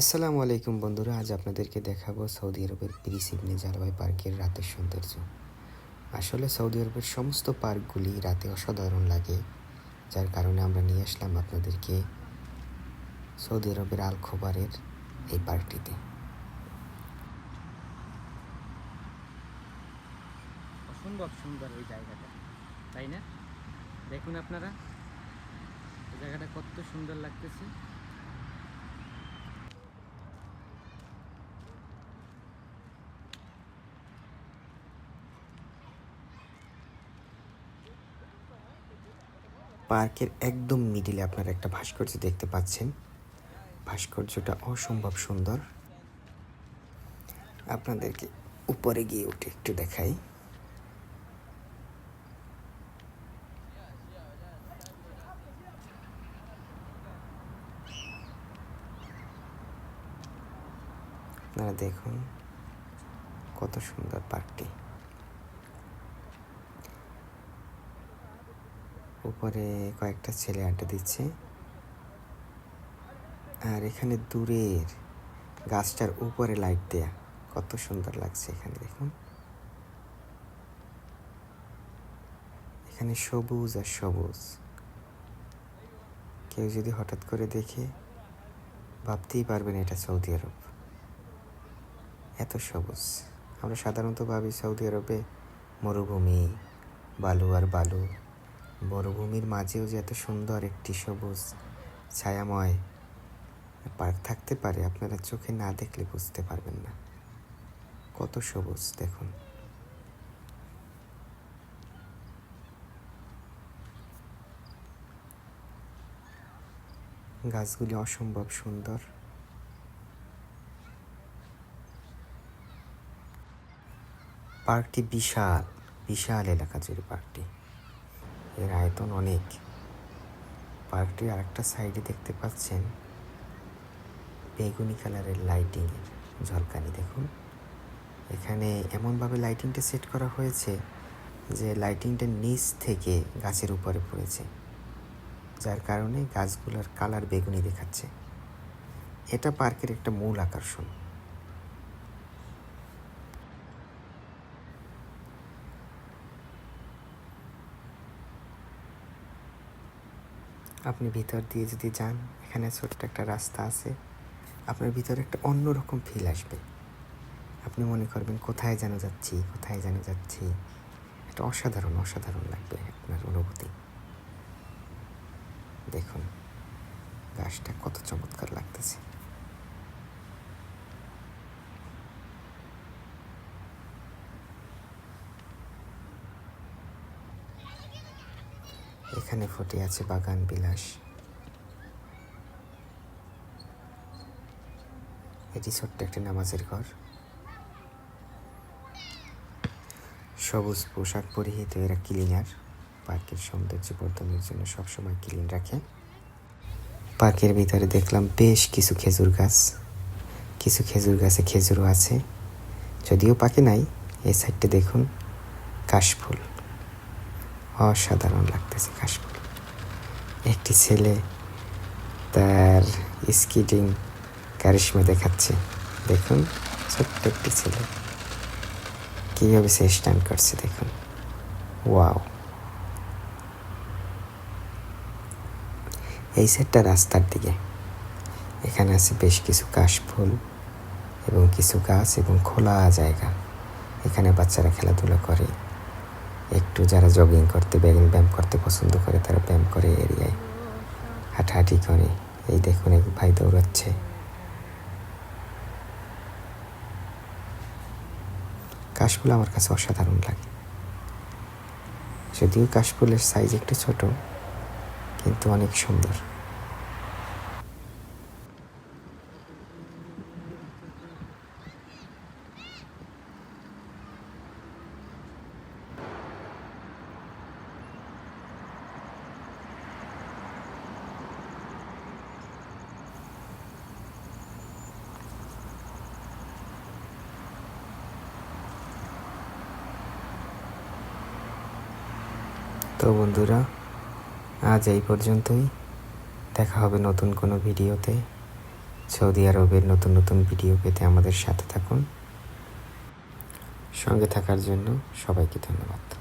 আসসালামু আলাইকুম বন্ধুরা, আজ আপনাদেরকে দেখাবো সৌদি আরবের প্রিস ইবনে জালাওয়াই পার্কের রাতের সৌন্দর্য। আসলে সৌদি আরবের সমস্ত পার্কগুলি রাতে অসাধারণ লাগে, যার কারণে আমরা নিয়ে আসলাম আপনাদেরকে সৌদি আরবের আল খোবারের এই পার্কটিতে। অসম্ভব সুন্দর এই জায়গাটা, তাই না? দেখুন আপনারা জায়গাটা কত সুন্দর লাগতেছে। পার্কের একদম মিডিলে আপনারা একটা ভাস্কর্য দেখতে পাচ্ছেন। ভাস্কর্যটা অসম্ভব সুন্দর। আপনাদেরকে উপরে গিয়ে উঠে একটু দেখাই। আপনারা দেখুন কত সুন্দর পার্কটি। উপরে কয়েকটা ছেলে আড্ডা দিচ্ছে। আর এখানে দূরের গাছটার উপরে লাইট দেয়া। কত সুন্দর লাগছে এখানে, দেখুন। এখানে সবুজ আর সবুজ। কেউ যদি হঠাৎ করে দেখে, ভাবতেই পারবেন এটা সৌদি আরব। এত সবুজ। আমরা সাধারণত ভাবি সৌদি আরবে মরুভূমি, বালু আর বালু। মরুভূমির মাঝেও যে এত সুন্দর একটি সবুজ ছায়াময় পার্ক থাকতে পারে, আপনারা চোখে না দেখলে বুঝতে পারবেন না। কত সবুজ, দেখুন। গাছগুলি অসম্ভব সুন্দর। পার্কটি বিশাল বিশাল এলাকা জুড়ে পার্কটি। এর আয়তন অনেক। পার্কটির আরেকটা সাইডে দেখতে পাচ্ছেন বেগুনি কালারের লাইটিংয়ের ঝলকানি। দেখুন, এখানে এমনভাবে লাইটিংটা সেট করা হয়েছে যে লাইটিংটা নিচ থেকে গাছের উপরে পড়েছে, যার কারণে গাছগুলোর কালার বেগুনি দেখাচ্ছে। এটা পার্কের একটা মূল আকর্ষণ। আপনি ভিতর দিয়ে যদি যান, এখানে ছোট্ট একটা রাস্তা আছে, আপনার ভিতরে একটা অন্যরকম ফিল আসবে। আপনি মনে করবেন, কোথায় যেন যাচ্ছি, কোথায় যেন যাচ্ছি। এটা অসাধারণ অসাধারণ লাগবে আপনার অনুভূতি। দেখুন, গাছটা কত চমৎকার লাগতেছে। এখানে ফুটে আছে বাগান বিলাস। এটি ছোট্ট একটি নামাজের ঘর। সবুজ পোশাক পরিহিত, এরা ক্লিনার। পার্কের সৌন্দর্য বর্ধনের জন্য সবসময় ক্লিন রাখে। পার্কের ভিতরে দেখলাম বেশ কিছু খেজুর গাছ। কিছু খেজুর গাছে খেজুরও আছে। যদিও পাকে নাই, এই সাইডটা দেখুন, কাশফুল। অসাধারণ লাগতেছে কাশফুল। একটি ছেলে তার স্কিটিং কারিশমা দেখাচ্ছে। দেখুন, ছোট্ট একটি ছেলে। কীভাবে সে স্ট্যান্ড করছে দেখুন। ওয়াও। এই সেটটা রাস্তার দিকে। এখানে আছে বেশ কিছু কাশফুল এবং কিছু গাছ এবং খোলা জায়গা। এখানে বাচ্চারা খেলাধুলা করে। একটু যারা জগিং করতে ব্যাগিং ব্যায়াম করতে পছন্দ করে, তারা ব্যায়াম করে এরিয়ায়। হাঁটাহাঁটি করে। এই দেখুন এক ভাই দৌড়াচ্ছে। কাশফুল আমার কাছে অসাধারণ লাগে। যদিও কাশফুলের সাইজ একটু ছোট, কিন্তু অনেক সুন্দর। তো বন্ধুরা, আজ এই পর্যন্তই। দেখা হবে নতুন কোনো ভিডিওতে। সৌদি আরবের নতুন নতুন ভিডিও পেতে আমাদের সাথে থাকুন। সঙ্গে থাকার জন্য সবাইকে ধন্যবাদ।